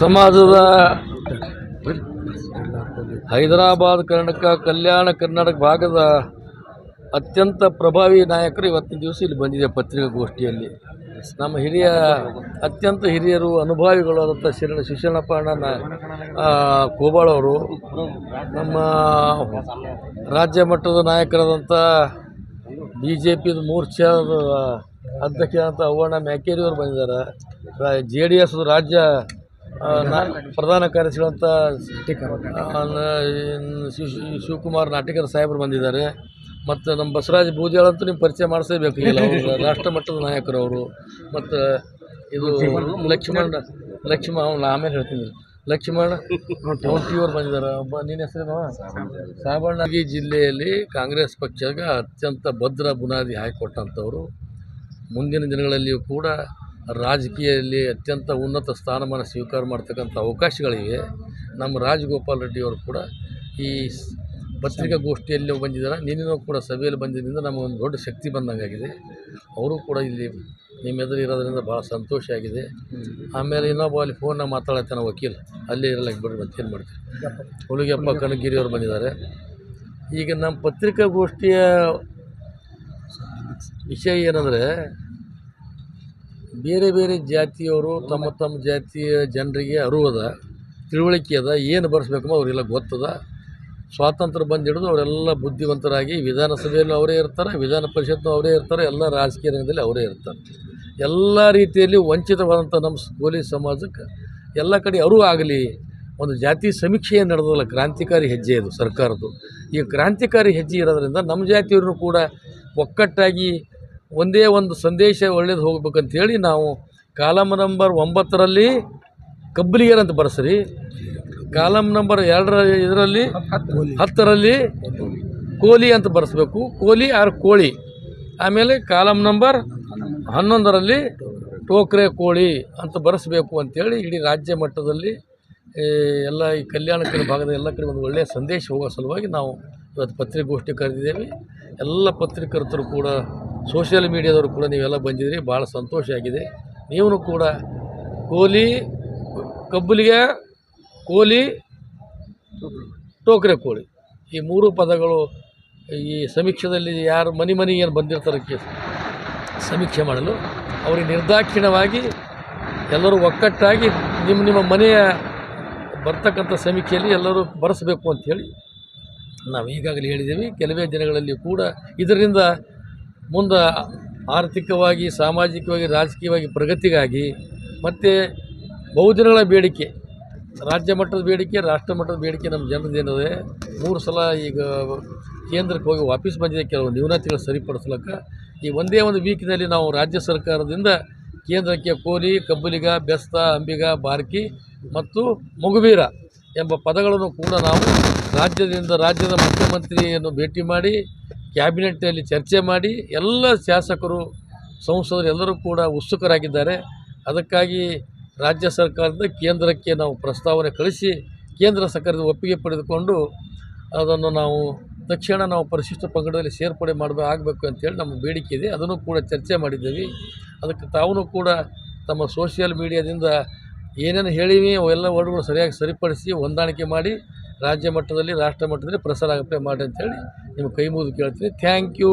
ಸಮಾಜದ ಹೈದರಾಬಾದ್ ಕರ್ನಾಟಕ, ಕಲ್ಯಾಣ ಕರ್ನಾಟಕ ಭಾಗದ ಅತ್ಯಂತ ಪ್ರಭಾವಿ ನಾಯಕರು ಇವತ್ತಿನ ದಿವಸ ಇಲ್ಲಿ ಬಂದಿದೆ ಪತ್ರಿಕಾಗೋಷ್ಠಿಯಲ್ಲಿ. ನಮ್ಮ ಹಿರಿಯ, ಅತ್ಯಂತ ಹಿರಿಯರು ಅನುಭವಿಗಳು ಆದಂಥ ಶಿರಣ ಶಿಕ್ಷಣಪ್ಪ ಅಣ್ಣನ ಕೋಬಾಳವರು ನಮ್ಮ ರಾಜ್ಯ ಮಟ್ಟದ ನಾಯಕರಾದಂಥ ಬಿ ಜೆ ಪಿದು ಮೂರ್ಛಾದ ಅಧ್ಯಕ್ಷ ಅವ್ವಣ್ಣ ಮ್ಯಾಕೇರಿಯವರು ಬಂದಿದ್ದಾರೆ ಜೆ ಡಿ ಎಸ್ ರಾಜ್ಯ ಪ್ರಧಾನ ಕಾರ್ಯದರ್ಶಿಗಳಂತ ಶಿವಕುಮಾರ್ ನಾಟಿಕರ ಸಾಹೇಬರು ಬಂದಿದ್ದಾರೆ. ಮತ್ತು ನಮ್ಮ ಬಸವರಾಜ ಬೂದಿಯಾಳ ನಿಮ್ಮ ಪರಿಚಯ ಮಾಡಿಸಬೇಕು ಇಲ್ಲ ಅವರು. ರಾಷ್ಟ್ರ ಮಟ್ಟದ ನಾಯಕರು ಅವರು. ಮತ್ತು ಇದು ಲಕ್ಷ್ಮಣ. ಲಕ್ಷ್ಮಣ ಅವ್ನು ಆಮೇಲೆ ಹೇಳ್ತೀನಿ. ಲಕ್ಷ್ಮಣ ಅವ್ರು ಬಂದಿದ್ದಾರೆ. ಒಬ್ಬ ನಿನ್ನ ಹೆಸರೇನು? ಸಾಬಣ್ಣಗಿ ಜಿಲ್ಲೆಯಲ್ಲಿ ಕಾಂಗ್ರೆಸ್ ಪಕ್ಷಕ್ಕೆ ಅತ್ಯಂತ ಭದ್ರ ಬುನಾದಿ ಹಾಕಿಕೊಟ್ಟಂಥವ್ರು ಮುಂದಿನ ದಿನಗಳಲ್ಲಿಯೂ ಕೂಡ ರಾಜಕೀಯದಲ್ಲಿ ಅತ್ಯಂತ ಉನ್ನತ ಸ್ಥಾನಮಾನ ಸ್ವೀಕಾರ ಮಾಡ್ತಕ್ಕಂಥ ಅವಕಾಶಗಳಿವೆ. ನಮ್ಮ ರಾಜಗೋಪಾಲ್ ರೆಡ್ಡಿ ಅವರು ಕೂಡ ಈ ಪತ್ರಿಕಾಗೋಷ್ಠಿಯಲ್ಲಿ ಬಂದಿದ್ದಾರೆ. ನಿನ್ನೆನೂ ಕೂಡ ಸಭೆಯಲ್ಲಿ ಬಂದಿದ್ದರಿಂದ ನಮಗೊಂದು ದೊಡ್ಡ ಶಕ್ತಿ ಬಂದಂಗಾಗಿದೆ. ಅವರು ಕೂಡ ಇಲ್ಲಿ ನಿಮ್ಮ ಎದುರು ಇರೋದ್ರಿಂದ ಭಾಳ ಸಂತೋಷ ಆಗಿದೆ. ಆಮೇಲೆ ಇನ್ನೊಬ್ಬ ಅಲ್ಲಿ ಫೋನ್ನಾಗ ಮಾತಾಡತ್ತಾನ ವಕೀಲ. ಅಲ್ಲೇ ಇರಲ್ಲ ಬಿಡ್ರಿ ಮತ್ತೇನು ಮಾಡ್ತೀವಿ ಹುಲಿಗೆಪ್ಪ ಕನಗಿರಿಯವರು ಬಂದಿದ್ದಾರೆ. ಈಗ ನಮ್ಮ ಪತ್ರಿಕಾಗೋಷ್ಠಿಯ ವಿಷಯ ಏನಂದರೆ ಬೇರೆ ಬೇರೆ ಜಾತಿಯವರು ತಮ್ಮ ತಮ್ಮ ಜಾತಿಯ ಜನರಿಗೆ ಅರಿವದ ತಿಳುವಳಿಕೆ ಅದ, ಏನು ಬರ್ಸ್ಬೇಕಂಬ ಅವರೆಲ್ಲ ಗೊತ್ತದ. ಸ್ವಾತಂತ್ರ್ಯ ಬಂದಿಡಿದು ಅವರೆಲ್ಲ ಬುದ್ಧಿವಂತರಾಗಿ ವಿಧಾನಸಭೆಯಲ್ಲೂ ಅವರೇ ಇರ್ತಾರೆ, ವಿಧಾನ ಪರಿಷತ್ನೂ ಅವರೇ ಇರ್ತಾರೆ, ಎಲ್ಲ ರಾಜಕೀಯ ರಂಗದಲ್ಲಿ ಅವರೇ ಇರ್ತಾರೆ. ಎಲ್ಲ ರೀತಿಯಲ್ಲಿ ವಂಚಿತವಾದಂಥ ನಮ್ಮ ಕೋಲಿ ಸಮಾಜಕ್ಕೆ ಎಲ್ಲ ಕಡೆ ಅರಿವು ಆಗಲಿ. ಒಂದು ಜಾತಿ ಸಮೀಕ್ಷೆ ನಡೆದಲ್ಲ, ಕ್ರಾಂತಿಕಾರಿ ಹೆಜ್ಜೆ ಇದು ಸರ್ಕಾರದ್ದು. ಈ ಕ್ರಾಂತಿಕಾರಿ ಹೆಜ್ಜೆ ಇರೋದ್ರಿಂದ ನಮ್ಮ ಜಾತಿಯವ್ರನ್ನೂ ಕೂಡ ಒಕ್ಕಟ್ಟಾಗಿ ಒಂದೇ ಒಂದು ಸಂದೇಶ ಒಳ್ಳೇದು ಹೋಗ್ಬೇಕಂತೇಳಿ ನಾವು ಕಾಲಮ್ ನಂಬರ್ ಒಂಬತ್ತರಲ್ಲಿ ಕಬ್ಬಲಿಗರ್ ಅಂತ ಬರೆಸ್ರಿ. ಕಾಲಮ್ ನಂಬರ್ ಎರಡರ ಇದರಲ್ಲಿ ಹತ್ತರಲ್ಲಿ ಕೋಲಿ ಅಂತ ಬರೆಸ್ಬೇಕು. ಕೋಲಿ ಆರು ಕೋಳಿ. ಆಮೇಲೆ ಕಾಲಮ್ ನಂಬರ್ ಹನ್ನೊಂದರಲ್ಲಿ ಟೋಕ್ರೆ ಕೋಳಿ ಅಂತ ಬರೆಸ್ಬೇಕು ಅಂತೇಳಿ ಇಡೀ ರಾಜ್ಯ ಮಟ್ಟದಲ್ಲಿ ಎಲ್ಲ ಈ ಕಲ್ಯಾಣ ಕಡೆ ಭಾಗದ ಎಲ್ಲ ಕಡೆ ಒಂದು ಒಳ್ಳೆಯ ಸಂದೇಶ ಹೋಗೋ ಸಲುವಾಗಿ ನಾವು ಇವತ್ತು ಪತ್ರಿಕಾಗೋಷ್ಠಿ ಕರೆದಿದ್ದೇವೆ. ಎಲ್ಲ ಪತ್ರಿಕರ್ತರು ಕೂಡ ಸೋಷಿಯಲ್ ಮೀಡಿಯಾದವರು ಕೂಡ ನೀವೆಲ್ಲ ಬಂದಿದ್ದೀರಿ, ಭಾಳ ಸಂತೋಷ ಆಗಿದೆ. ನೀವು ಕೂಡ ಕೋಲಿ, ಕಬ್ಬುಲಿಗೆ ಕೋಲಿ, ಟೋಕ್ರೆ ಕೋಳಿ. ಈ ಮೂರು ಪದಗಳು ಈ ಸಮೀಕ್ಷೆದಲ್ಲಿ ಯಾರು ಮನೆ ಮನೆಗೆ ಏನು ಬಂದಿರ್ತಾರೆ ಸಮೀಕ್ಷೆ ಮಾಡಲು. ಅವರಿಗೆ ನಿರ್ದಾಕ್ಷಿಣ್ಯವಾಗಿ ಎಲ್ಲರೂ ಒಕ್ಕಟ್ಟಾಗಿ ನಿಮ್ಮ ನಿಮ್ಮ ಮನೆಯ ಬರ್ತಕ್ಕಂಥ ಸಮೀಕ್ಷೆಯಲ್ಲಿ ಎಲ್ಲರೂ ಬರೆಸಬೇಕು ಅಂಥೇಳಿ ನಾವು ಈಗಾಗಲೇ ಹೇಳಿದ್ದೀವಿ. ಕೆಲವೇ ದಿನಗಳಲ್ಲಿ ಕೂಡ ಇದರಿಂದ ಮುಂದೆ ಆರ್ಥಿಕವಾಗಿ, ಸಾಮಾಜಿಕವಾಗಿ, ರಾಜಕೀಯವಾಗಿ ಪ್ರಗತಿಗಾಗಿ ಮತ್ತು ಬಹುದಿನಗಳ ಬೇಡಿಕೆ, ರಾಜ್ಯ ಮಟ್ಟದ ಬೇಡಿಕೆ, ರಾಷ್ಟ್ರ ಮಟ್ಟದ ಬೇಡಿಕೆ ನಮ್ಮ ಜನರದೇನಿದೆ ಮೂರು ಸಲ ಈಗ ಕೇಂದ್ರಕ್ಕೆ ಹೋಗಿ ವಾಪಸ್ ಬಂದಿದೆ ಕೆಲವು ನ್ಯೂನತೆಗಳು ಸರಿಪಡಿಸ್ಲಿಕ್ಕೆ, ಈ ಒಂದೇ ಒಂದು ವೀಕ್ನಲ್ಲಿ ನಾವು ರಾಜ್ಯ ಸರ್ಕಾರದಿಂದ ಕೇಂದ್ರಕ್ಕೆ ಕೋಲಿ, ಕಬ್ಬಲಿಗ, ಬೆಸ್ತ, ಅಂಬಿಗ, ಬಾರ್ಕಿ ಮತ್ತು ಮಗುವೀರ ಎಂಬ ಪದಗಳನ್ನು ಕೂಡ ನಾವು ರಾಜ್ಯದಿಂದ ರಾಜ್ಯದ ಮುಖ್ಯಮಂತ್ರಿಯನ್ನು ಭೇಟಿ ಮಾಡಿ ಕ್ಯಾಬಿನೆಟ್ಟಲ್ಲಿ ಚರ್ಚೆ ಮಾಡಿ ಎಲ್ಲ ಶಾಸಕರು, ಸಂಸದರು ಎಲ್ಲರೂ ಕೂಡ ಉತ್ಸುಕರಾಗಿದ್ದಾರೆ. ಅದಕ್ಕಾಗಿ ರಾಜ್ಯ ಸರ್ಕಾರದ ಕೇಂದ್ರಕ್ಕೆ ನಾವು ಪ್ರಸ್ತಾವನೆ ಕಳಿಸಿ, ಕೇಂದ್ರ ಸರ್ಕಾರದ ಒಪ್ಪಿಗೆ ಪಡೆದುಕೊಂಡು ಅದನ್ನು ನಾವು ತಕ್ಷಣ ನಾವು ಪರಿಶಿಷ್ಟ ಪಂಗಡದಲ್ಲಿ ಸೇರ್ಪಡೆ ಮಾಡಬೇಕು ಆಗಬೇಕು ಅಂತೇಳಿ ನಮ್ಮ ಬೇಡಿಕೆ ಇದೆ. ಅದನ್ನು ಕೂಡ ಚರ್ಚೆ ಮಾಡಿದ್ದೀವಿ. ಅದಕ್ಕೆ ತಾವೂ ಕೂಡ ತಮ್ಮ ಸೋಷಿಯಲ್ ಮೀಡಿಯಾದಿಂದ ಏನೇನು ಹೇಳಿವಿ ಅವೆಲ್ಲ ವರ್ಡ್ಗಳು ಸರಿಯಾಗಿ ಸರಿಪಡಿಸಿ ಹೊಂದಾಣಿಕೆ ಮಾಡಿ ರಾಜ್ಯ ಮಟ್ಟದಲ್ಲಿ ರಾಷ್ಟ್ರ ಮಟ್ಟದಲ್ಲಿ ಪ್ರಸಾರ ಆಗುತ್ತೆ ಮಾಡಿ ಅಂತೇಳಿ ನಿಮ್ಮ ಕೈ ಮುಗಿದು ಕೇಳ್ತೀನಿ. Thank you